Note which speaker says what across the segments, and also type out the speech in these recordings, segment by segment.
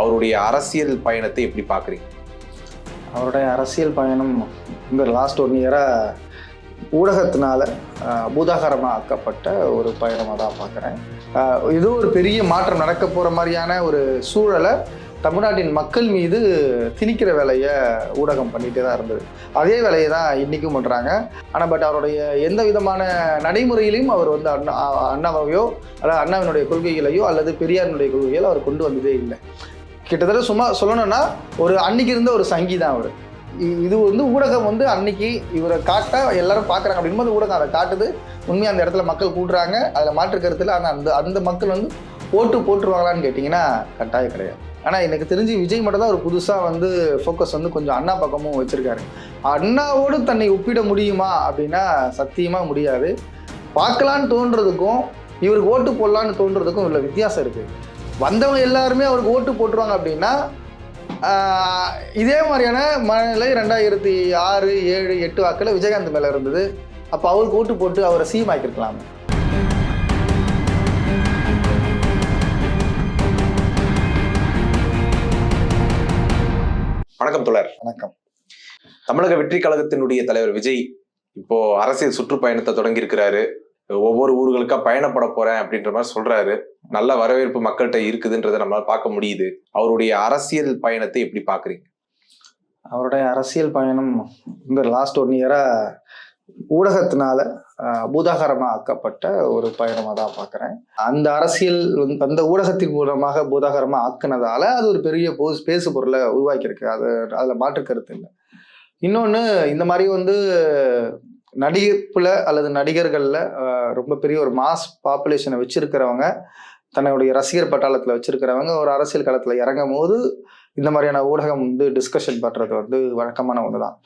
Speaker 1: அவருடைய அரசியல் பயணத்தை எப்படி பார்க்குறீங்க?
Speaker 2: அவருடைய அரசியல் பயணம் இந்த லாஸ்ட் ஒன் இயராக ஊடகத்தினால பூதாகரமாக ஆக்கப்பட்ட ஒரு பயணமாக தான் பார்க்குறேன். ஏதோ ஒரு பெரிய மாற்றம் நடக்க போகிற மாதிரியான ஒரு சூழலை தமிழ்நாட்டின் மக்கள் மீது திணிக்கிற வேலையை ஊடகம் பண்ணிகிட்டே தான் இருந்தது. அதே வேலையை தான் இன்றைக்கும் பண்ணுறாங்க ஆனால் பட் அவருடைய எந்த விதமான நடைமுறையிலையும் அவர் வந்து அண்ணா அண்ணாவையோ அதாவது அண்ணாவினுடைய கொள்கைகளையோ அல்லது பெரியாரினுடைய கொள்கைகளோ அவர் கொண்டு வந்ததே இல்லை. கிட்டத்தட்ட சும்மா சொல்லணும்னா ஒரு அன்னைக்கு இருந்த ஒரு சங்கி தான் அவர் இது வந்து ஊடகம் வந்து அன்னைக்கு இவரை காட்ட எல்லாரும் பார்க்குறாங்க அப்படின்போது ஊடகம் அதை காட்டுது. உண்மையாக அந்த இடத்துல மக்கள் கூட்டுறாங்க அதில் மாற்று கருத்தில் ஆனால் அந்த அந்த மக்கள் வந்து ஓட்டு போட்டுருவாங்களான்னு கேட்டிங்கன்னா கட்டாயம் கிடையாது. ஆனால் எனக்கு தெரிஞ்சு விஜய் மட்டும் தான் ஒரு புதுசாக வந்து ஃபோக்கஸ் வந்து கொஞ்சம் அண்ணா பக்கமும் வச்சுருக்காரு. அண்ணாவோடு தன்னை ஒப்பிட முடியுமா அப்படின்னா சத்தியமாக முடியாது. பார்க்கலான்னு தோன்றதுக்கும் இவருக்கு ஓட்டு போடலான்னு தோன்றதுக்கும் உள்ள வித்தியாசம் இருக்குது வந்தவங்க எல்லாருமே அவருக்கு ஓட்டு போட்டுருவாங்க அப்படின்னா இதே மாதிரியான மனநிலை ரெண்டாயிரத்தி ஆறு ஏழு எட்டு வாக்கில் விஜயகாந்த் மேலே இருந்தது. அப்போ அவருக்கு ஓட்டு போட்டு அவரை சீம் ஆக்கியிருக்கலாம்
Speaker 1: வணக்கம் தொடர்
Speaker 2: வணக்கம்.
Speaker 1: தமிழக வெற்றி கழகத்தினுடைய தலைவர் விஜய் இப்போ அரசியல் சுற்றுப்பயணத்தை தொடங்கி இருக்கிறாரு ஒவ்வொரு ஊர்களுக்கா பயணப்பட போறேன் அப்படின்ற மாதிரி சொல்றாரு. நல்ல வரவேற்பு மக்கள்கிட்ட இருக்குதுன்றதை நம்மளால பார்க்க முடியுது. அவருடைய அரசியல் பயணத்தை எப்படி பாக்குறீங்க
Speaker 2: அவருடைய அரசியல் பயணம் இந்த லாஸ்ட் ஒன் இயராக ஊடகத்தினால பூதாகரமாக ஆக்கப்பட்ட ஒரு பயணமாக தான் பார்க்குறேன். அந்த அரசியல் வந்து- அந்த ஊடகத்தின் மூலமாக பூதாகரமாக ஆக்குனதால அது ஒரு பெரிய போஸ் பேசு பொருளை உருவாக்கியிருக்கு. அது அதில் மாற்று கருத்து இல்லை. இன்னொன்று இந்த மாதிரி வந்து நடிப்பில் அல்லது நடிகர்களில் ரொம்ப பெரிய ஒரு மாஸ் பாப்புலேஷனை வச்சிருக்கிறவங்க தன்னுடைய ரசிகர் பட்டாளத்தில் வச்சிருக்கிறவங்க ஒரு அரசியல் களத்தில் இறங்கும் போது இந்த மாதிரியான ஊடகம் வந்து டிஸ்கஷன் பண்ணுறது வந்து வழக்கமான ஒன்று தான்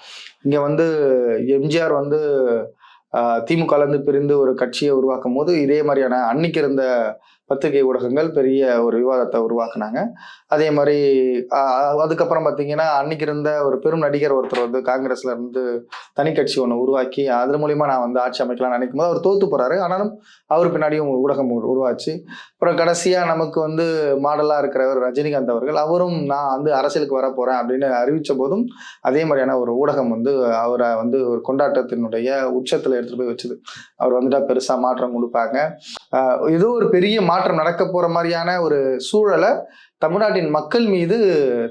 Speaker 2: இங்கே வந்து எம்ஜிஆர் வந்து திமுகலேருந்து பிரிந்து ஒரு கட்சியை உருவாக்கும் போது இதே மாதிரியான அன்னைக்கு இருந்த பத்திரிகை ஊடகங்கள் பெரிய ஒரு விவாதத்தை உருவாக்குனாங்க. அதே மாதிரி அதுக்கப்புறம் பார்த்தீங்கன்னா அன்னைக்கு இருந்த ஒரு பெரும் நடிகர் ஒருத்தர் வந்து காங்கிரஸ்ல இருந்து தனி கட்சி ஒன்று உருவாக்கி அது மூலியமா நான் வந்து ஆட்சி அமைக்கலாம்னு நினைக்கும் போது அவர் தோத்து போறாரு. ஆனாலும் அவர் பின்னாடியும் ஊடகம் உருவாச்சு. அப்புறம் கடைசியா நமக்கு வந்து மாடலா இருக்கிறவர் ரஜினிகாந்த் அவர்கள் அவரும் நான் வந்து அரசியலுக்கு வர போறேன் அப்படின்னு அறிவிச்ச போதும் அதே மாதிரியான ஒரு ஊடகம் வந்து அவரை வந்து ஒரு கொண்டாட்டத்தினுடைய உச்சத்துல எடுத்துட்டு போய் வச்சுது. அவர் வந்துட்டா பெருசா மாற்றம் கொடுப்பாங்க. ஏதோ ஒரு பெரிய மாற்றம் மாற்றம் நடக்க போற மாதிரியான ஒரு சூழலை தமிழ்நாட்டின் மக்கள் மீது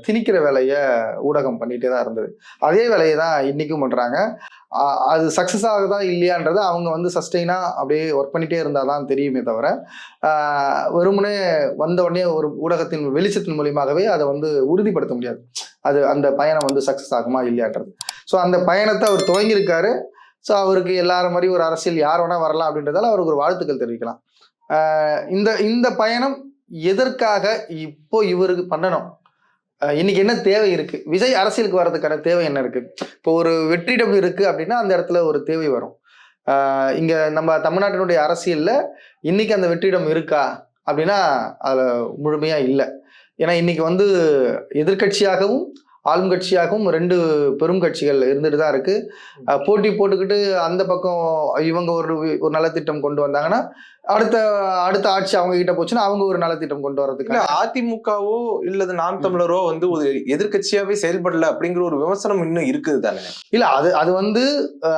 Speaker 2: திணிக்கிற வேலையை ஊடகம் பண்ணிட்டே தான் இருந்தது. அதே வேலையை தான் இன்னைக்கும் பண்றாங்க. அது சக்சஸ் ஆகுதா இல்லையான்றது அவங்க வந்து சஸ்டெயினா அப்படியே ஒர்க் பண்ணிட்டே இருந்தால் தான் தெரியுமே தவிர வெறுமனே வந்த உடனே ஒரு ஊடகத்தின் வெளிச்சத்தின் மூலியமாகவே அதை வந்து உறுதிப்படுத்த முடியாது. அது அந்த பயணம் வந்து சக்சஸ் ஆகுமா இல்லையான்றது. ஸோ அந்த பயணத்தை அவர் துவங்கியிருக்காரு. ஸோ அவருக்கு எல்லாரும் மாதிரி ஒரு அரசியல் யார் வேணா வரலாம் அப்படின்றதால அவருக்கு ஒரு வாழ்த்துக்கள் தெரிவிக்கலாம். இந்த இந்த பயணம் எதற்காக இப்போ இவருக்கு பண்ணணும்? இன்னைக்கு என்ன தேவை இருக்கு? விஜய் அரசியலுக்கு வர்றதுக்கான தேவை என்ன இருக்கு? இப்போ ஒரு வெற்றிடம் இருக்கு அப்படின்னா அந்த இடத்துல ஒரு தேவை வரும். இங்க நம்ம தமிழ்நாட்டினுடைய அரசியல்ல இன்னைக்கு அந்த வெற்றிடம் இருக்கா? அப்படின்னா அதுல முழுமையா இல்லை. ஏன்னா இன்னைக்கு வந்து எதிர்க்கட்சியாகவும் ஆளும் கட்சியாகவும் ரெண்டு பெரும் கட்சிகள் இருந்துட்டு தான் இருக்கு. அஹ் போட்டி போட்டுக்கிட்டு அந்த பக்கம் இவங்க ஒரு ஒரு நலத்திட்டம் கொண்டு வந்தாங்கன்னா அடுத்த அடுத்த ஆட்சி அவங்க கிட்ட போச்சுன்னா அவங்க ஒரு நலத்திட்டம் கொண்டு
Speaker 1: இல்ல
Speaker 2: வர்றதுக்கு
Speaker 1: அதிமுகவோ இல்லது நாம் தமிழரோ வந்து ஒரு எதிர்க்கட்சியாவே செயல்படல அப்படிங்கிற ஒரு விமர்சனம் இன்னும் இருக்குது தானே?
Speaker 2: இல்ல அது அது வந்து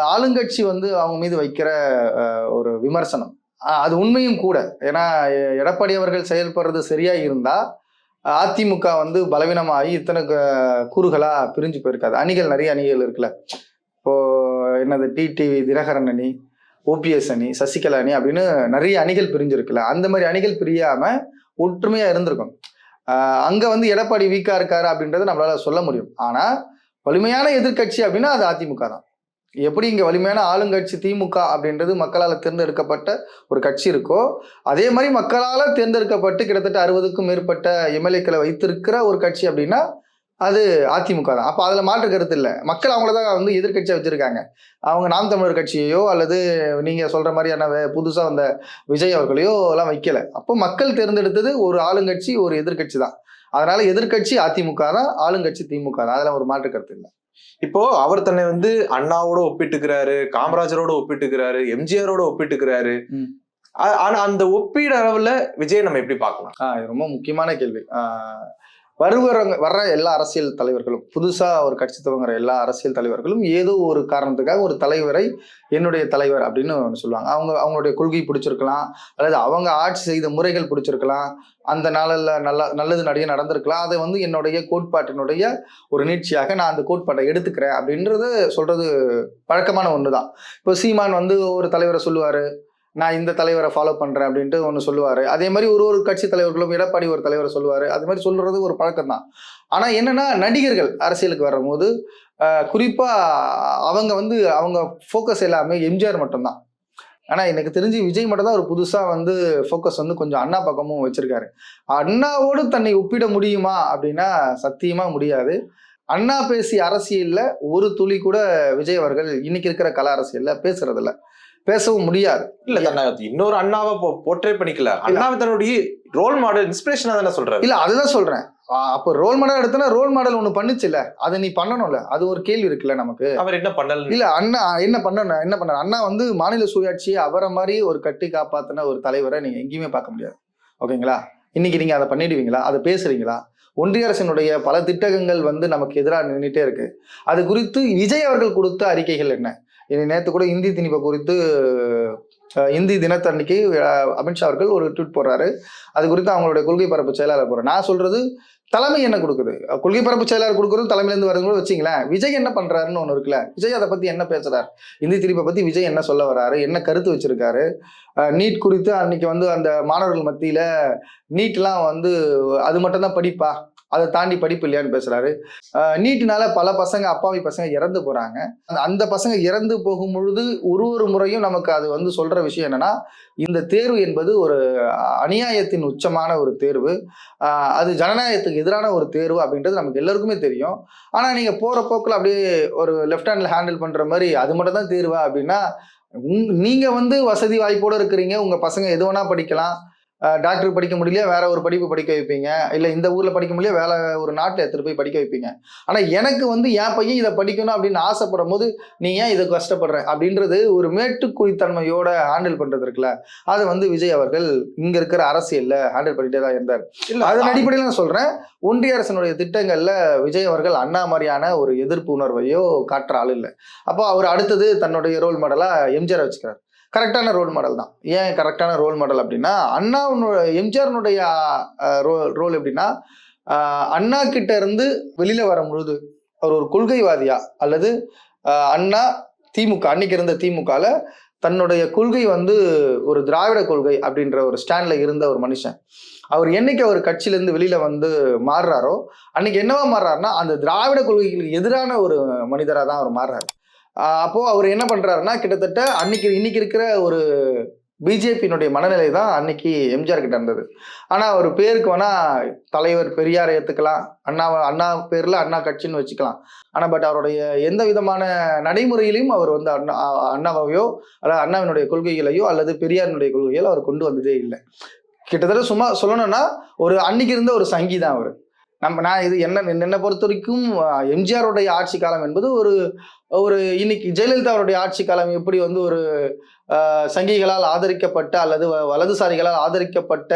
Speaker 2: ஆளுங்கட்சி வந்து அவங்க மீது வைக்கிற ஒரு விமர்சனம். அது உண்மையும் கூட. ஏன்னா எடப்பாடி அவர்கள் செயல்படுறது சரியா இருந்தா அதிமுக வந்து பலவீனமாகி இத்தனை க- கூறுகளா பிரிஞ்சு போயிருக்காது. அணிகள் நிறைய அணிகள் இருக்குல்ல. இப்போ என்னது டிடிவி தினகரன் அணி ஓபிஎஸ் அணி சசிகலா அணி அப்படின்னு நிறைய அணிகள் பிரிஞ்சிருக்குல்ல. அந்த மாதிரி அணிகள் பிரியாம ஒற்றுமையா இருந்திருக்கும். அங்கே அங்க வந்து எடப்பாடி வீக்கா இருக்காரு அப்படின்றத நம்மளால சொல்ல முடியும். ஆனா வலிமையான எதிர்க்கட்சி அப்படின்னா அது அதிமுக தான். எப்படி இங்கே வலிமையான ஆளுங்கட்சி திமுக அப்படின்றது மக்களால் தேர்ந்தெடுக்கப்பட்ட ஒரு கட்சி இருக்கோ அதே மாதிரி மக்களால் தேர்ந்தெடுக்கப்பட்டு கிட்டத்தட்ட அறுபதுக்கும் மேற்பட்ட எம்எல்ஏக்களை வைத்திருக்கிற ஒரு கட்சி அப்படின்னா அது அதிமுக தான். அப்போ அதில் மாற்று கருத்து இல்லை. மக்கள் அவங்கள தான் வந்து எதிர்க்கட்சியாக வச்சுருக்காங்க. அவங்க நாம் தமிழர் கட்சியையோ அல்லது நீங்கள் சொல்கிற மாதிரியான புதுசாக வந்த விஜய் அவர்களையோ எல்லாம் வைக்கலை. அப்போ மக்கள் தேர்ந்தெடுத்தது ஒரு ஆளுங்கட்சி ஒரு எதிர்க்கட்சி தான். அதனால் எதிர்க்கட்சி அதிமுக தான் ஆளுங்கட்சி திமுக தான். அதில் ஒரு மாற்று கருத்து இல்லை.
Speaker 1: இப்போ அவர் தன்னை வந்து அண்ணாவோட ஒப்பிட்டுக்கிறாரு காமராஜரோட ஒப்பிட்டுக்கிறாரு எம்ஜிஆரோட ஒப்பிட்டுக்கிறாரு. ஆனா அந்த ஒப்பீடு அளவுல விஜய் நம்ம எப்படி பார்க்கலாம்
Speaker 2: ரொம்ப முக்கியமான கேள்வி. வருகிறவங்க வருவரங்க வர்ற எல்லா அரசியல் தலைவர்களும் புதுசாக ஒரு கட்சி துவங்குற எல்லா அரசியல் தலைவர்களும் ஏதோ ஒரு காரணத்துக்காக ஒரு தலைவரை என்னுடைய தலைவர் அப்படின்னு சொல்லுவாங்க. அவங்க அவங்களுடைய கொள்கை பிடிச்சிருக்கலாம் அல்லது அவங்க ஆட்சி செய்த முறைகள் பிடிச்சிருக்கலாம் அந்த நாளில் நல்ல நல்லது நிறைய நடந்திருக்கலாம் அதை வந்து என்னுடைய கோட்பாட்டினுடைய ஒரு நீட்சியாக நான் அந்த கோட்பாட்டை எடுத்துக்கிறேன் அப்படின்றது சொல்றது பழக்கமான ஒன்று தான் இப்போ சீமான் வந்து ஒரு தலைவரை சொல்லுவாரு நான் இந்த தலைவரை ஃபாலோ பண்றேன் அப்படின்ட்டு ஒன்று சொல்லுவார். அதே மாதிரி ஒரு ஒரு கட்சி தலைவர்களும் எடப்பாடி ஒரு தலைவரை சொல்லுவார். அது மாதிரி சொல்றது ஒரு பழக்கம் தான். ஆனால் என்னன்னா நடிகர்கள் அரசியலுக்கு வரும்போது குறிப்பாக அவங்க வந்து அவங்க ஃபோக்கஸ் எல்லாமே எம்ஜிஆர் மட்டும்தான். ஆனால் எனக்கு தெரிஞ்சு விஜய் மட்டும் தான் ஒரு புதுசாக வந்து ஃபோக்கஸ் வந்து கொஞ்சம் அண்ணா பக்கமும் வச்சிருக்காரு. அண்ணாவோடு தன்னை ஒப்பிட முடியுமா அப்படின்னா சத்தியமாக முடியாது. அண்ணா பேசி அரசியலில் ஒரு துளி கூட விஜய் அவர்கள் இன்னைக்கு இருக்கிற கல அரசியலில் பேசுறதில்ல. பேசவும் முடியாது.
Speaker 1: இல்ல தன்னை இன்னொரு அண்ணாவை போர்ட்ரே பண்ணிக்கல. அண்ணாவை தன்னுடைய ரோல் மாடல் இன்ஸ்பிரேஷனா தானே சொல்றாரு?
Speaker 2: இல்ல அதுதான் சொல்றேன். அப்போ ரோல் மாடல் எடுத்தனா ரோல் மாடல் ஒண்ணு பண்ணுச்சுல்ல அதை நீ பண்ணணும்ல? அது ஒரு கேள்வி இருக்குல்ல நமக்கு?
Speaker 1: அவர் என்ன பண்ணல
Speaker 2: இல்ல அண்ணா என்ன பண்ணணும் என்ன பண்ண அண்ணா வந்து மாநில சுயாட்சியை அவரை மாதிரி ஒரு கட்டி காப்பாத்தின ஒரு தலைவரை நீங்க எங்கேயுமே பார்க்க முடியாது. ஓகேங்களா? இன்னைக்கு நீங்க அதை பண்ணிடுவீங்களா? அதை பேசுறீங்களா? ஒன்றிய அரசினுடைய பல திட்டங்கள் வந்து நமக்கு எதிராக நின்றுட்டே இருக்கு. அது குறித்து விஜய் அவர்கள் கொடுத்த அறிக்கைகள் என்ன? இனி நேற்று கூட இந்தி திணிப்பை குறித்து இந்தி தினத்தன்னைக்கு அமித்ஷா அவர்கள் ஒரு ட்வீட் போடுறாரு. அது குறித்து அவங்களுடைய கொள்கை பரப்பு செயலாளர் போகிறேன் நான் சொல்றது தலைமை என்ன கொடுக்குது? கொள்கை பரப்பு செயலாளர் கொடுக்குறது தலைமையிலேருந்து வருதுங்களோ கூட வச்சிங்களேன் விஜய் என்ன பண்றாருன்னு ஒன்று இருக்குல்ல? விஜய் அதை பத்தி என்ன பேசுறார்? இந்தி திணிப்பை பத்தி விஜய் என்ன சொல்ல வராரு? என்ன கருத்து வச்சிருக்காரு? நீட் குறித்து அன்னைக்கு வந்து அந்த மாணவர்கள் மத்தியில நீட்லாம் வந்து அது மட்டும் தான் படிப்பா? அதை தாண்டி படிப்பு இல்லையான்னு பேசுறாரு. நீட்டினால பல பசங்க அப்பாவி பசங்க இறந்து போறாங்க. அந்த- அந்த பசங்க இறந்து போகும் பொழுது ஒரு ஒரு முறையும் நமக்கு அது வந்து சொல்ற விஷயம் என்னன்னா இந்த தேர்வு என்பது ஒரு அநியாயத்தின் உச்சமான ஒரு தேர்வு. அது ஜனநாயகத்துக்கு எதிரான ஒரு தேர்வு அப்படின்றது நமக்கு எல்லாருக்குமே தெரியும். ஆனா நீங்க போற போக்குல அப்படியே ஒரு லெஃப்ட் ஹேண்ட்ல ஹேண்டில் பண்ற மாதிரி அது மட்டும் தான் தேர்வா அப்படின்னா உங் நீங்க வந்து வசதி வாய்ப்போட இருக்கிறீங்க உங்க பசங்க எது வேணா படிக்கலாம். டாக்டர் படிக்க முடியல வேற ஒரு படிப்பு படிக்க வைப்பீங்க. இல்ல இந்த ஊர்ல படிக்க முடியல வேற ஒரு நாட்டுல எடுத்துட்டு போய் படிக்க வைப்பீங்க. ஆனா எனக்கு வந்து என் பையன் இதை படிக்கணும் அப்படின்னு ஆசைப்படும் போது நீ ஏன் இதை கஷ்டப்படுற? அப்படின்றது ஒரு மேட்டுக்குழித்தன்மையோட ஹேண்டில் பண்றது இருக்குல்ல. அது வந்து விஜய் அவர்கள் இங்க இருக்கிற அரசியல்ல ஹேண்டில் பண்ணிட்டே தான் இருந்தார்.
Speaker 1: இல்ல
Speaker 2: அதன் அடிப்படையில் நான் சொல்றேன் ஒன்றிய அரசினுடைய திட்டங்கள்ல விஜய் அவர்கள் அண்ணா மாதிரியான ஒரு எதிர்ப்பு உணர்வையோ காட்டுற ஆள் இல்லை. அப்போ அவர் அடுத்தது தன்னுடைய ரோல் மாடலா எம்ஜிஆர் வச்சுக்கிறார். கரெக்டான ரோல் மாடல் தான். ஏன் கரெக்டான ரோல் மாடல் அப்படின்னா அண்ணா எம்ஜிஆர்னுடைய ரோல் ரோல் எப்படின்னா அண்ணா கிட்ட இருந்து வெளியில வரும்பொழுது அவர் ஒரு கொள்கைவாதியா? அல்லது அண்ணா திமுக அன்னைக்கு இருந்த திமுகல தன்னுடைய கொள்கை வந்து ஒரு திராவிட கொள்கை அப்படின்ற ஒரு ஸ்டாண்ட்ல இருந்த ஒரு மனுஷன். அவர் என்னைக்கு அவர் கட்சியிலேருந்து வெளியில வந்து மாறுறாரோ அன்னைக்கு என்னவா மாறுறாருன்னா அந்த திராவிட கொள்கைகளுக்கு எதிரான ஒரு மனிதராக தான் அவர் மாறுறாரு. அப்போ அவர் என்ன பண்றாருன்னா கிட்டத்தட்ட அன்னைக்கு இன்னைக்கு இருக்கிற ஒரு பிஜேபியினுடைய மனநிலை தான் அன்னைக்கு எம்ஜிஆர் கிட்ட இருந்தது. ஆனா அவர் பேருக்கு வேணா தலைவர் பெரியாரை ஏத்துக்கலாம் அண்ணா அண்ணா பேர்ல அண்ணா கட்சின்னு வச்சுக்கலாம். ஆனா பட் அவருடைய எந்த விதமான நடைமுறையிலையும் அவர் வந்து அண்ணா அண்ணாவையோ அல்லது அண்ணாவினுடைய கொள்கைகளையோ அல்லது பெரியாரினுடைய கொள்கைகளோ அவர் கொண்டு வந்ததே இல்லை. கிட்டத்தட்ட சும்மா சொல்லணும்னா ஒரு அன்னைக்கு இருந்த ஒரு சங்கி தான் அவர். நம்ம நான் இது என்ன என்னை பொறுத்த வரைக்கும் எம்ஜிஆருடைய ஆட்சி காலம் என்பது ஒரு ஒரு இன்னைக்கு ஜெயலலிதாவுடைய ஆட்சி காலம் எப்படி வந்து ஒரு சங்கிகளால் ஆதரிக்கப்பட்ட அல்லது வ- வலதுசாரிகளால் ஆதரிக்கப்பட்ட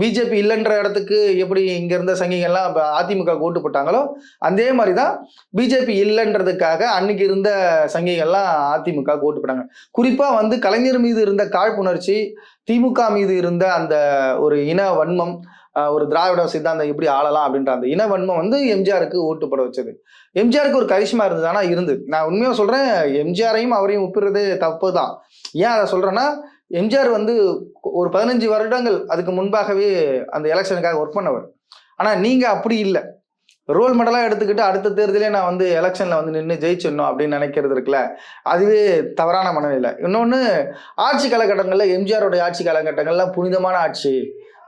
Speaker 2: பிஜேபி இல்லைன்ற இடத்துக்கு எப்படி இங்க இருந்த சங்கிகள்லாம் அதிமுக ஓட்டு போட்டாங்களோ அதே மாதிரி தான் பிஜேபி இல்லைன்றதுக்காக அன்னைக்கு இருந்த சங்கிகள்லாம் அதிமுக ஓட்டு போட்டாங்க. குறிப்பா வந்து கலைஞர் மீது இருந்த காழ்ப்புணர்ச்சி திமுக மீது இருந்த அந்த ஒரு இன வன்மம் ஒரு திராவிட சித்தாந்தம் எப்படி ஆளலாம் அப்படின்ற அந்த இனவன்மை வந்து எம்ஜிஆருக்கு ஓட்டுப்பட வச்சது. எம்ஜிஆருக்கு ஒரு கரிஷ்மா இருந்தது ஆனால் இருந்து. நான் உண்மையா சொல்றேன் எம்ஜிஆரையும் அவரையும் ஒப்பிடுறது தப்பு தான் ஏன் அதை சொல்றேன்னா எம்ஜிஆர் வந்து ஒரு பதினஞ்சு வருடங்கள் அதுக்கு முன்பாகவே அந்த எலெக்ஷனுக்காக ஒர்க் பண்ணவர். ஆனா நீங்க அப்படி இல்லை. ரோல் மாடலாக எடுத்துக்கிட்டு அடுத்த தேர்தலே நான் வந்து எலெக்ஷனில் வந்து நின்று ஜெயிச்சிடணும் அப்படின்னு நினைக்கிறது இருக்குல்ல அதுவே தவறான மனநிலை. இன்னொன்று ஆட்சி காலகட்டங்களில் எம்ஜிஆரோட ஆட்சி காலகட்டங்கள்லாம் புனிதமான ஆட்சி.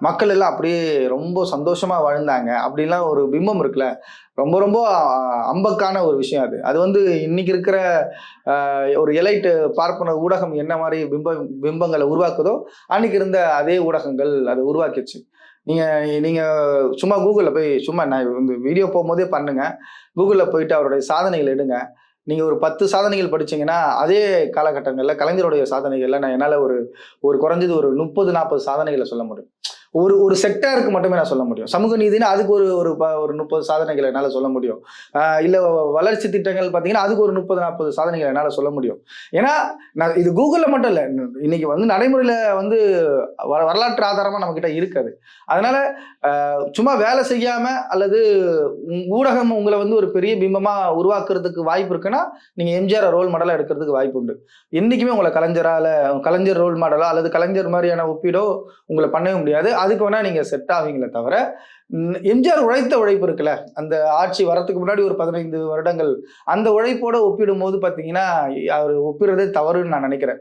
Speaker 2: மக்கள் எல்லாம் அப்படியே ரொம்ப சந்தோஷமா வாழ்ந்தாங்க. அப்படிலாம் ஒரு பிம்பம் இருக்குல்ல. ரொம்ப ரொம்ப அம்பக்கான ஒரு விஷயம் அது. அது வந்து இன்னைக்கு இருக்கிற ஒரு எலைட்டு பார்ப்பன ஊடகம் என்ன மாதிரி பிம்ப பிம்பங்களை உருவாக்குதோ அன்னைக்கு இருந்த அதே ஊடகங்கள் அதை உருவாக்கிச்சு நீங்க நீங்க சும்மா கூகுளில் போய் சும்மா நான் இந்த வீடியோ போகும்போதே பண்ணுங்க. கூகுளில் போயிட்டு அவருடைய சாதனைகள் எடுங்க. நீங்க ஒரு பத்து சாதனைகள் படிச்சீங்கன்னா அதே காலகட்டங்களில் கலைஞருடைய சாதனைகள்ல நான் என்னால் ஒரு ஒரு குறைஞ்சது ஒரு முப்பது நாற்பது சாதனைகளை சொல்ல முடியும். ஒரு ஒரு செக்டாருக்கு மட்டுமே நான் சொல்ல முடியும். சமூக நீதினா அதுக்கு ஒரு ஒரு ப- ஒரு முப்பது சாதனைகளை என்னால் சொல்ல முடியும். இல்லை வளர்ச்சி திட்டங்கள் பார்த்தீங்கன்னா அதுக்கு ஒரு முப்பது நாற்பது சாதனைகள் என்னால் சொல்ல முடியும். ஏன்னா நான் இது கூகுளில் மட்டும் இல்லை. இன்னைக்கு வந்து நடைமுறையில் வந்து வர வரலாற்று ஆதாரமாக நம்மக்கிட்ட இருக்காது. அதனால சும்மா வேலை செய்யாமல் அல்லது ஊடகம் உங்களை வந்து ஒரு பெரிய பிம்பமாக உருவாக்குறதுக்கு வாய்ப்பு இருக்குன்னா நீங்கள் எம்ஜிஆர் ரோல் மாடலாக எடுக்கிறதுக்கு வாய்ப்பு உண்டு. என்றைக்குமே உங்களை கலைஞரால் கலைஞர் ரோல் மாடலோ அல்லது கலைஞர் மாதிரியான ஒப்பீடோ உங்களை பண்ணவே முடியாது. அதுக்கு வேணா நீங்க செட் ஆவீங்களே தவிர எம்ஜிஆர் உழைத்த உழைப்பு இருக்குல்ல அந்த ஆட்சி வரத்துக்கு முன்னாடி ஒரு பதினைந்து வருடங்கள் அந்த உழைப்போட ஒப்பிடும் போது பாத்தீங்கன்னா அவர் ஒப்பிடுறதே தவறுன்னு நான் நினைக்கிறேன்.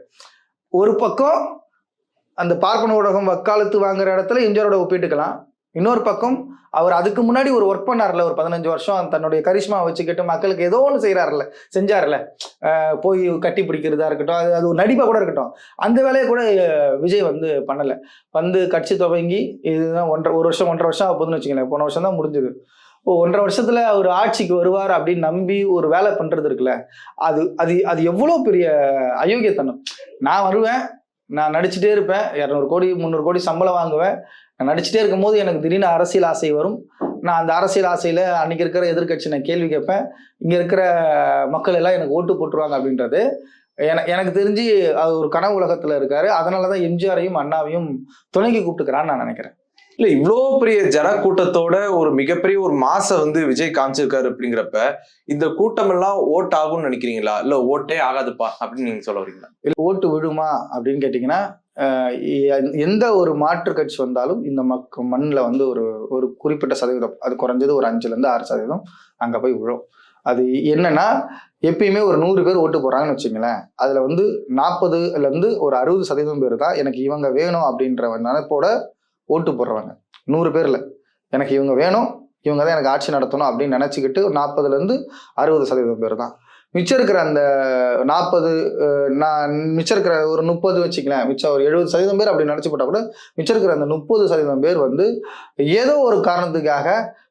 Speaker 2: ஒரு பக்கம் அந்த பார்ப்பன ஊடகம் வக்காலத்து வாங்குற இடத்துல எம்ஜிஆரோட ஒப்பிட்டுக்கலாம் இன்னொரு பக்கம் அவர் அதுக்கு முன்னாடி ஒரு ஒர்க் பண்ணார்ல ஒரு பதினஞ்சு வருஷம் தன்னுடைய கரிஷ்மா வச்சுக்கிட்டு மக்களுக்கு ஏதோ ஒன்று செய்கிறாருல செஞ்சார்ல போய் கட்டி பிடிக்கிறதா இருக்கட்டும் அது அது ஒரு நடிப்பாக கூட இருக்கட்டும். அந்த வேலையை கூட விஜய் வந்து பண்ணலை. வந்து கட்சி துவங்கி இதுதான் ஒன்றரை ஒரு வருஷம் ஒன்றரை வருஷம் ஆகுதுன்னு வச்சுக்கங்களேன். போன வருஷம் தான் முடிஞ்சது. இப்போ ஒன்றரை வருஷத்துல அவர் ஆட்சிக்கு வருவார் அப்படின்னு நம்பி ஒரு வேலை பண்றது இருக்குல்ல அது அது அது எவ்வளோ பெரிய அயோக்கியத்தனம். நான் வருவேன் நான் நடிச்சுட்டே இருப்பேன் இரநூறு கோடி முந்நூறு கோடி சம்பளம் வாங்குவேன் நான் நடிச்சுட்டே இருக்கும்போது எனக்கு திடீர்னு அரசியல் ஆசை வரும். நான் அந்த அரசியல் ஆசையில் அன்னைக்கு இருக்கிற எதிர்க்கட்சி நான் கேள்வி கேட்பேன். இங்கே இருக்கிற மக்கள் எல்லாம் எனக்கு ஓட்டு போட்டுருவாங்க அப்படின்றது. என எனக்கு தெரிஞ்சு அது ஒரு கனவு உலகத்தில் இருக்காரு. அதனால தான் எம்ஜிஆரையும் அண்ணாவையும் துணைக்கு கூப்பிட்டுக்கிறான்னு நான் நினைக்கிறேன்.
Speaker 1: இல்ல இவ்வளோ பெரிய ஜன கூட்டத்தோட ஒரு மிகப்பெரிய ஒரு மாச வந்து விஜய் காமிச்சிருக்காரு அப்படிங்கிறப்ப இந்த கூட்டம் எல்லாம் ஓட் ஆகும்னு நினைக்கிறீங்களா? இல்ல ஓட்டே ஆகாதுப்பா அப்படின்னு நீங்க சொல்ல வரீங்களா?
Speaker 2: இல்ல ஓட்டு விழுமா அப்படின்னு கேட்டிங்கன்னா எந்த ஒரு மாற்று கட்சி வந்தாலும் இந்த மக் மண்ணில் வந்து ஒரு ஒரு குறிப்பிட்ட சதவீதம் அது குறைஞ்சது ஒரு அஞ்சுலேருந்து ஆறு சதவீதம் அங்கே போய் விழும். அது என்னன்னா எப்பயுமே ஒரு நூறு பேர் ஓட்டு போடுறாங்கன்னு வச்சுங்களேன். அதில் வந்து நாற்பதுலேருந்து ஒரு அறுபது சதவீதம் பேர் தான் எனக்கு இவங்க வேணும் அப்படின்ற நினைப்போட ஓட்டு போடுறவங்க. நூறு பேரில். எனக்கு இவங்க வேணும் இவங்க தான் எனக்கு ஆட்சி நடத்தணும் அப்படின்னு நினச்சிக்கிட்டு நாற்பதுலேருந்து அறுபது சதவீதம் பேர் தான். மிச்சம் இருக்கிற அந்த நாற்பது நான் மிச்சம் இருக்கிற ஒரு முப்பது வச்சுக்கலாம் மிச்சம் ஒரு எழுபது சதவீதம் பேர் அப்படி நினச்சி போட்டால் கூட மிச்சம் இருக்கிற அந்த முப்பது சதவீதம் பேர் வந்து ஏதோ ஒரு காரணத்துக்காக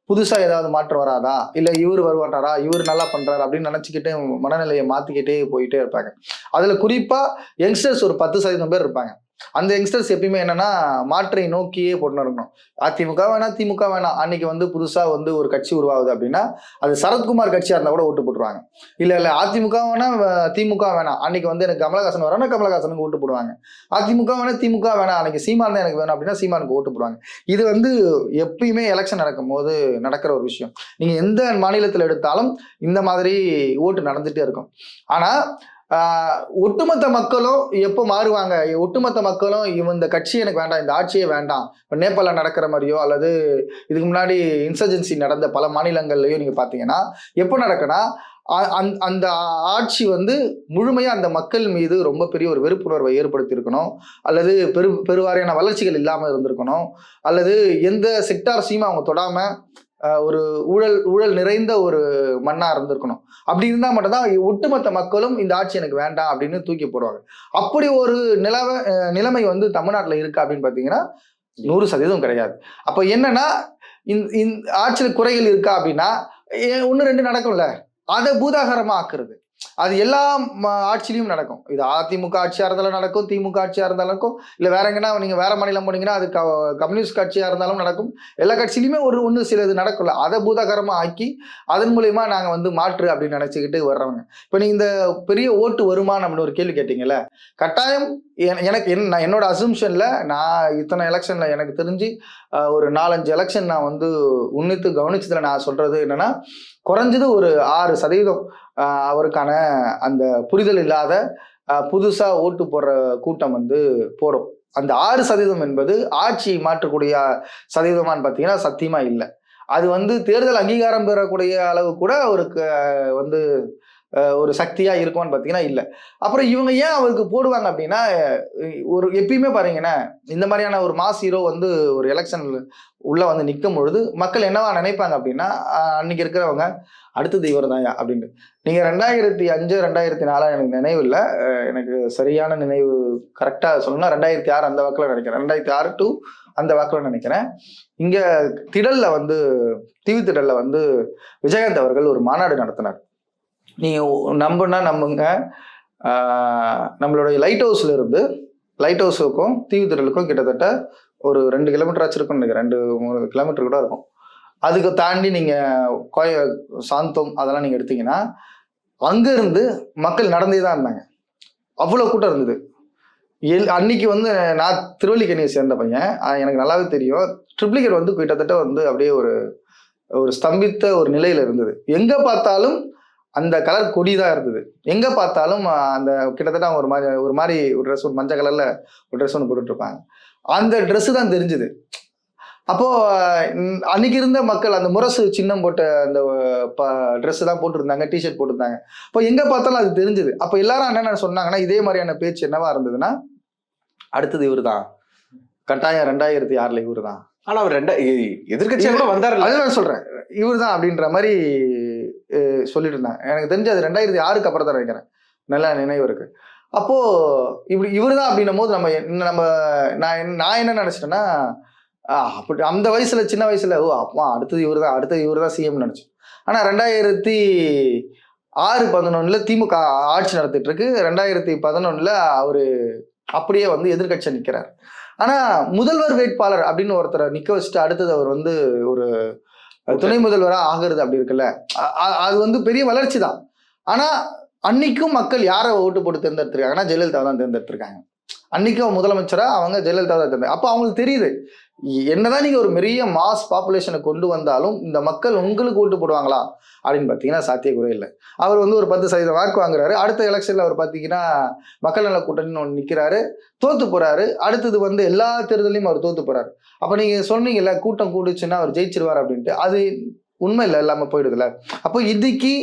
Speaker 2: புதுசாக ஏதாவது மாற்றம் வராதா? இல்லை இவர் வருவாட்டாரா இவர் நல்லா பண்ணுறாரு அப்படின்னு நினச்சிக்கிட்டே மனநிலையை மாற்றிக்கிட்டே போயிட்டே இருப்பாங்க. அதில் குறிப்பாக யங்ஸ்டர்ஸ் ஒரு பத்து சதவீதம் பேர் இருப்பாங்க. அந்த யங்ஸ்டர்ஸ் எப்பயுமே என்னன்னா மாற்றை நோக்கியே போட்டு இருக்கணும் அதிமுக வேணாம் திமுக வேணாம் அன்னைக்கு வந்து புதுசா வந்து ஒரு கட்சி உருவாகுது அப்படின்னா அது சரத்குமார் கட்சியா இருந்தா கூட ஓட்டு போட்டுருவாங்க. இல்ல இல்ல அதிமுக வேணாம் திமுக வேணாம் அன்னைக்கு வந்து எனக்கு கமலஹாசன் வரணும் கமலஹாசனுக்கு ஓட்டு போடுவாங்க. அதிமுக வேணாம் திமுக வேணாம் அன்னைக்கு சீமான் தான் எனக்கு வேணும் அப்படின்னா சீமானுக்கு ஓட்டு போடுவாங்க. இது வந்து எப்பயுமே எலெக்ஷன் நடக்கும்போது நடக்கிற ஒரு விஷயம். நீங்க எந்த மாநிலத்தில் எடுத்தாலும் இந்த மாதிரி ஓட்டு நடந்துட்டே இருக்கும். ஆனா ஒட்டுமொத்த மக்களும் எப்போ மாறுவாங்க? ஒட்டுமொத்த மக்களும் இவன் இந்த கட்சி எனக்கு வேண்டாம் இந்த ஆட்சியே வேண்டாம். இப்போ நேபாளில் நடக்கிற மாதிரியோ அல்லது இதுக்கு முன்னாடி இன்சர்ஜென்சி நடந்த பல மாநிலங்கள்லையோ நீங்கள் பார்த்தீங்கன்னா எப்போ நடக்குன்னா அந்த அந்த ஆட்சி வந்து முழுமையாக அந்த மக்கள் மீது ரொம்ப பெரிய ஒரு வெறுப்புணர்வை ஏற்படுத்தியிருக்கணும். அல்லது பெரு பெருவாரியான வளர்ச்சிகள் இல்லாமல் இருந்திருக்கணும். அல்லது எந்த செக்டார்ஸையும் அவங்க தொடாமல் ஒரு ஊழல் ஊழல் நிறைந்த ஒரு மண்ணாக இருந்திருக்கணும். அப்படி இருந்தால் மட்டும்தான் ஒட்டுமொத்த மக்களும் இந்த ஆட்சி எனக்கு வேண்டாம் அப்படின்னு தூக்கி போடுவாங்க. அப்படி ஒரு நிலவ நிலைமை வந்து தமிழ்நாட்டில் இருக்கு அப்படின்னு பார்த்தீங்கன்னா நூறு சதவீதம் கிடையாது. அப்போ என்னன்னா இந்த இந்த ஆட்சியில் குறைகள் இருக்கா அப்படின்னா ஒன்று ரெண்டு நடக்கும்ல. அதை பூதாகரமா ஆக்குறது. அது எல்லா ஆட்சியிலையும் நடக்கும். இது அதிமுக ஆட்சியாக இருந்தாலும் நடக்கும் திமுக ஆட்சியாக இருந்தாலும் நடக்கும் இல்லை வேற எங்கன்னா நீங்கள் வேற மாநிலம் போனீங்கன்னா அது க- கம்யூனிஸ்ட் கட்சியாக இருந்தாலும் நடக்கும். எல்லா கட்சியிலுமே ஒரு ஒன்று சிலது நடக்கும்ல. அதை பூதாகரமாக ஆக்கி அதன் மூலயமா நாங்கள் வந்து மாற்று அப்படின்னு நினச்சிக்கிட்டு வர்றவங்க. இப்போ நீங்கள் இந்த பெரிய ஓட்டு வருமா அப்படின்னு ஒரு கேள்வி கேட்டீங்கல்ல கட்டாயம் என- எனக்கு என் நான் என்னோட அசம்ஷனில் நான் இத்தனை எலெக்ஷனில் எனக்கு தெரிஞ்சு ஒரு நாலஞ்சு எலெக்ஷன் நான் வந்து உன்னித்து கவனிச்சதில் நான் சொல்கிறது என்னன்னா குறைஞ்சது ஒரு ஆறு சதவீதம் அவருக்கான அந்த புரிதல் இல்லாத புதுசாக ஓட்டு போடுற கூட்டம் வந்து போடும் அந்த ஆறு சதவீதம் என்பது ஆட்சி மாற்றக்கூடிய சதவீதமானு பார்த்தீங்கன்னா சத்தியமா இல்லை. அது வந்து தேர்தல் அங்கீகாரம் பெறக்கூடிய அளவு கூட அவருக்கு வந்து ஒரு சக்தியா இருக்கும்னு பார்த்தீங்கன்னா இல்லை. அப்புறம் இவங்க ஏன் அவருக்கு போடுவாங்க அப்படின்னா ஒரு எப்பயுமே பாருங்கன்னா இந்த மாதிரியான ஒரு மாஸ் ஹீரோ வந்து ஒரு எலெக்ஷன் உள்ள வந்து நிற்கும் பொழுது மக்கள் என்னவா நினைப்பாங்க அப்படின்னா அன்னைக்கு இருக்கிறவங்க அடுத்தது இவர் தான் அப்படின்ட்டு. நீங்க ரெண்டாயிரத்தி அஞ்சு ரெண்டாயிரத்தி நாலா எனக்கு நினைவு இல்லை. எனக்கு சரியான நினைவு கரெக்டா சொல்லணும்னா ரெண்டாயிரத்தி ஆறு அந்த வாக்கில் நினைக்கிறேன். ரெண்டாயிரத்தி ஆறு டூ அந்த வாக்கில் நினைக்கிறேன். இங்க திடல்ல வந்து டிவி திடல்ல வந்து விஜயகாந்த் அவர்கள் ஒரு மாநாடு நடத்தினார். நீங்கள் நம்புனா நம்புங்க. நம்மளுடைய லைட் ஹவுஸ்ல இருந்து லைட் ஹவுஸுக்கும் தீவுத்திடலுக்கும் கிட்டத்தட்ட ஒரு ரெண்டு கிலோமீட்டர் வச்சிருக்கும் நினைக்கிறேன். ரெண்டு மூணு கிலோமீட்டர் கூட இருக்கும். அதுக்கு தாண்டி நீங்க கோய சாந்தம் அதெல்லாம் நீங்க எடுத்தீங்கன்னா அங்கேருந்து மக்கள் நடந்தே தான் இருந்தாங்க. அவ்வளவு கூட்டம் இருந்தது. எல் அன்னைக்கு வந்து நான் திருவல்லிக்கணியை சேர்ந்த பையன். எனக்கு நல்லாவே தெரியும். ட்ரிப்ளிகேட் வந்து கிட்டத்தட்ட வந்து அப்படியே ஒரு ஒரு ஸ்தம்பித்த ஒரு நிலையில இருந்தது. எங்க பார்த்தாலும் அந்த கலர் கொடி தான் இருந்தது. எங்க பார்த்தாலும் அந்த கிட்டத்தட்ட அவங்க ஒரு மாதிரி ஒரு மாதிரி ஒரு ட்ரெஸ் ஒரு மஞ்சள் கலர்ல ஒரு ட்ரெஸ் ஒன்று போட்டுட்டு இருப்பாங்க. அந்த Dress தான் தெரிஞ்சுது. அப்போ அன்னைக்கு இருந்த மக்கள் அந்த முரசு சின்னம் போட்ட அந்த ட்ரெஸ் தான் போட்டிருந்தாங்க டிஷர்ட் போட்டிருந்தாங்க. அப்போ எங்க பார்த்தாலும் அது தெரிஞ்சுது. அப்போ எல்லாரும் என்னென்ன சொன்னாங்கன்னா இதே மாதிரியான பேச்சு என்னவா இருந்ததுன்னா அடுத்தது இவர் தான் கட்டாயம் ரெண்டாயிரத்தி ஆறுல இவர் தான்
Speaker 1: ஆனா அவர் ரெண்டா எதிர்கட்சியா கூட வந்தாருல்ல.
Speaker 2: அது நான் சொல்றேன். இவர் தான் அப்படின்ற மாதிரி சொல்லிட்டு இருந்தாங்க எனக்கு தெரிஞ்சு அது ரெண்டாயிரத்தி ஆறுக்கு அப்புறம் தான் நினைக்கிறேன். நல்லா நினைவு இருக்கு. அப்போ இப்படி இவர் தான் அப்படின்னும் போது நம்ம நம்ம நான் என்ன- நான் என்ன நினைச்சிட்டேன்னா அப்படி அந்த வயசுல சின்ன வயசுல ஓ அப்பா அடுத்தது இவர் தான் அடுத்தது இவர் தான் சிஎம் நினச்சேன். ஆனா ரெண்டாயிரத்தி ஆறு பதினொன்னுல திமுக ஆட்சி நடத்திட்டு இருக்கு ரெண்டாயிரத்தி பதினொன்னுல அவரு அப்படியே வந்து எதிர்கட்சியை நிற்கிறார் ஆனா முதல்வர் வேட்பாளர் அப்படின்னு ஒருத்தரை நிக்க வச்சுட்டு அடுத்தது அவர் வந்து ஒரு துணை முதல்வரா ஆகுறது அப்படி இருக்குல்ல? அது வந்து பெரிய வளர்ச்சி தான் ஆனா அன்னைக்கும் மக்கள் யாரை ஓட்டு போட்டு தேர்ந்தெடுத்திருக்காங்கன்னா ஜெயலலிதா தான் தேர்ந்தெடுத்திருக்காங்க. அன்னைக்கும் முதலமைச்சரா அவங்க ஜெயலலிதா தான் தேர்ந்தெடு அப்போ அவங்களுக்கு தெரியுது. என்னதான் நீங்க ஒரு பெரிய மாஸ் பாப்புலேஷனை கொண்டு வந்தாலும் இந்த மக்கள் உங்களுக்கு ஓட்டு போடுவாங்களா அப்படின்னு பார்த்தீங்கன்னா சாத்தியக்குறை இல்லை. அவர் வந்து ஒரு பத்து சதவீதம் வாக்கு வாங்குறாரு. அடுத்த எலெக்ஷன்ல அவர் பார்த்தீங்கன்னா மக்கள் நல கூட்டணின்னு ஒன்று நிற்கிறாரு தோத்து போறாரு. அடுத்தது வந்து எல்லா தேர்தலையும் அவர் தோத்து போறாரு. அப்ப நீங்க சொன்னீங்கல்ல கூட்டம் கூடுச்சுன்னா அவர் ஜெயிச்சிருவார் அப்படின்ட்டு. அது உண்மை இல்லை இல்லாம போயிடுதுல அப்போ இதுக்கு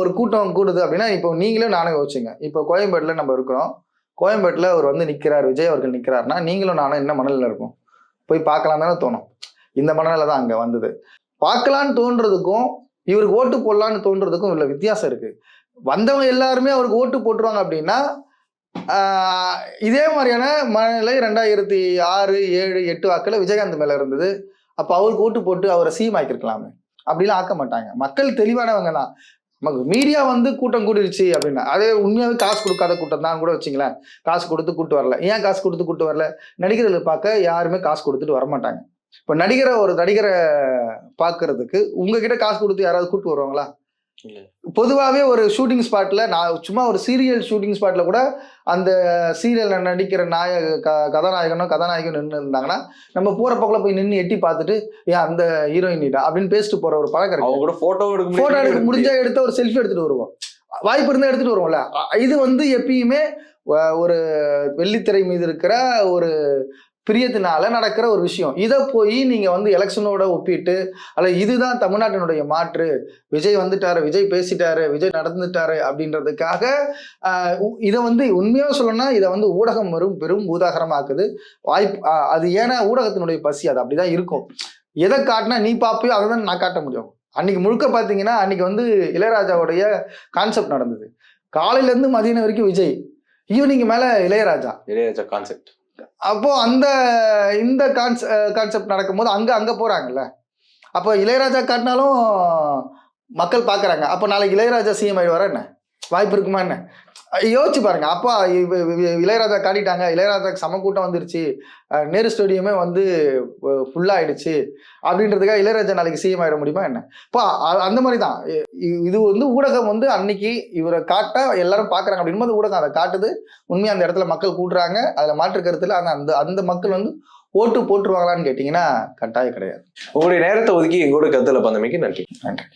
Speaker 2: ஒரு கூட்டம் கூடுது அப்படின்னா இப்போ நீங்களும் நானும் யோசிச்சுங்க. இப்போ கோயம்பேட்டில் நம்ம இருக்கிறோம். கோயம்பேட்டில் அவர் வந்து நிற்கிறார் விஜய் அவர்கள் நிற்கிறாருன்னா நீங்களும் நானும் என்ன மனநிலை இருக்கும்? போய் பார்க்கலாம் தானே தோணும். இந்த மனநிலை தான் அங்கே வந்தது. பார்க்கலான்னு தோன்றதுக்கும் இவருக்கு ஓட்டு போடலான்னு தோன்றதுக்கும் உள்ள வித்தியாசம் இருக்கு. வந்தவங்க எல்லாருமே அவருக்கு ஓட்டு போட்டுருவாங்க அப்படின்னா இதே மாதிரியான மனநிலை ரெண்டாயிரத்தி ஆறு ஏழு எட்டு வாக்கில் விஜயகாந்த் மேலே இருந்தது. அப்போ அவருக்கு ஓட்டு போட்டு அவரை சீமாக்கிருக்கலாமே. அப்படிலாம் ஆக்க மாட்டாங்க. மக்கள் தெளிவானவங்க தான். மீடியா வந்து கூட்டம் கூடிருச்சு அப்படின்னா அதே உண்மையாகவே காசு கொடுக்காத கூட்டம் தான் கூட வச்சுங்களேன். காசு கொடுத்து கூட்டு வரல. ஏன் காசு கொடுத்து கூட்டு வரல? நடிகர்களை பார்க்க யாருமே காசு கொடுத்துட்டு வரமாட்டாங்க. இப்போ நடிகரை ஒரு நடிகரை பார்க்கறதுக்கு உங்ககிட்ட காசு கொடுத்து யாராவது கூட்டு வருவாங்களா? பொதுவாகவே ஒரு ஷூட்டிங் ஸ்பாட்ல நான் சும்மா ஒரு சீரியல் ஷூட்டிங் ஸ்பாட்ல கூட அந்த சீரியல்ல நடிக்கிற நாயக க- கதாநாயகனோ கதாநாயகனோ நின்று இருந்தாங்கன்னா நம்ம போற பக்கத்துல போய் நின்று எட்டி பார்த்துட்டு ஏன் அந்த ஹீரோயினிடா அப்படின்னு பேசிட்டு போற ஒரு பழக்கம் இருக்கு.
Speaker 1: அவங்க கூட போட்டோ எடுக்க
Speaker 2: போட்டோ எடுக்க
Speaker 1: முடியாது.
Speaker 2: முடிஞ்சா எடுத்து ஒரு செல்ஃபி எடுத்துட்டு வருவோம். வாய்ப்பு இருந்தா எடுத்துட்டு வருவோம்ல. இது வந்து எப்பயுமே ஒரு வெள்ளித்திரை மீது இருக்கிற ஒரு பிரியத்தினால நடக்கிற ஒரு விஷயம். இதை போய் நீங்க வந்து எலெக்ஷனோட ஒப்பிட்டு அல்ல இதுதான் தமிழ்நாட்டினுடைய மாற்று. விஜய் வந்துட்டாரு விஜய் பேசிட்டாரு விஜய் நடந்துட்டாரு அப்படின்றதுக்காக இதை வந்து உண்மையா சொல்லணும்னா இதை வந்து ஊடகம் வரும் பெரும் பூதாகரமாக்குது வாய்ப்பு அது ஏன்னா ஊடகத்தினுடைய பசி அது அப்படிதான் இருக்கும். எதை காட்டினா நீ பாப்பியோ அதை தான் நான் காட்ட முடியும். அன்னைக்கு முழுக்க பார்த்தீங்கன்னா அன்னைக்கு வந்து இளையராஜாவுடைய கான்செப்ட் நடந்தது. காலையில இருந்து மதியம் வரைக்கும் விஜய். ஈவினிங் மேல இளையராஜா?
Speaker 1: இளையராஜா கான்செப்ட்
Speaker 2: அப்போ அந்த இந்த கான்செ கான்செப்ட் நடக்கும்போது அங்க அங்க போறாங்கல்ல. அப்போ இளையராஜா காட்டினாலும் மக்கள் பார்க்குறாங்க அப்போ நாளைக்கு இளையராஜா சிஎம் ஆயிடுவாரா என்ன? வாய்ப்பு இருக்குமா என்ன? யோசிச்சு பாருங்க. அப்போ இளையராஜா காட்டிட்டாங்க. இளையராஜாக்கு சம கூட்டம் வந்துருச்சு. நேரு ஸ்டேடியமே வந்து ஃபுல்லா ஆயிடுச்சு. அப்படின்றதுக்காக இளையராஜா நாளைக்கு சிஎம் ஆயிட முடியுமா என்ன? இப்போ அந்த மாதிரி தான் இது வந்து ஊடகம் வந்து அன்னைக்கு இவரை காட்ட எல்லாரும் பார்க்கறாங்க அப்படின்போது ஊடகம். அதை காட்டுது. உண்மையா அந்த இடத்துல மக்கள் கூட்டுறாங்க. அதுல மாற்று கருத்துல ஆனா அந்த அந்த மக்கள் வந்து ஓட்டு போட்டுருவாங்களான்னு கேட்டிங்கன்னா கட்டாயம் கிடையாது.
Speaker 1: உங்களுடைய நேரத்தை ஒதுக்கி எங்களோட கருத்துல பந்தமைக்கு நன்றி.
Speaker 2: நன்றி.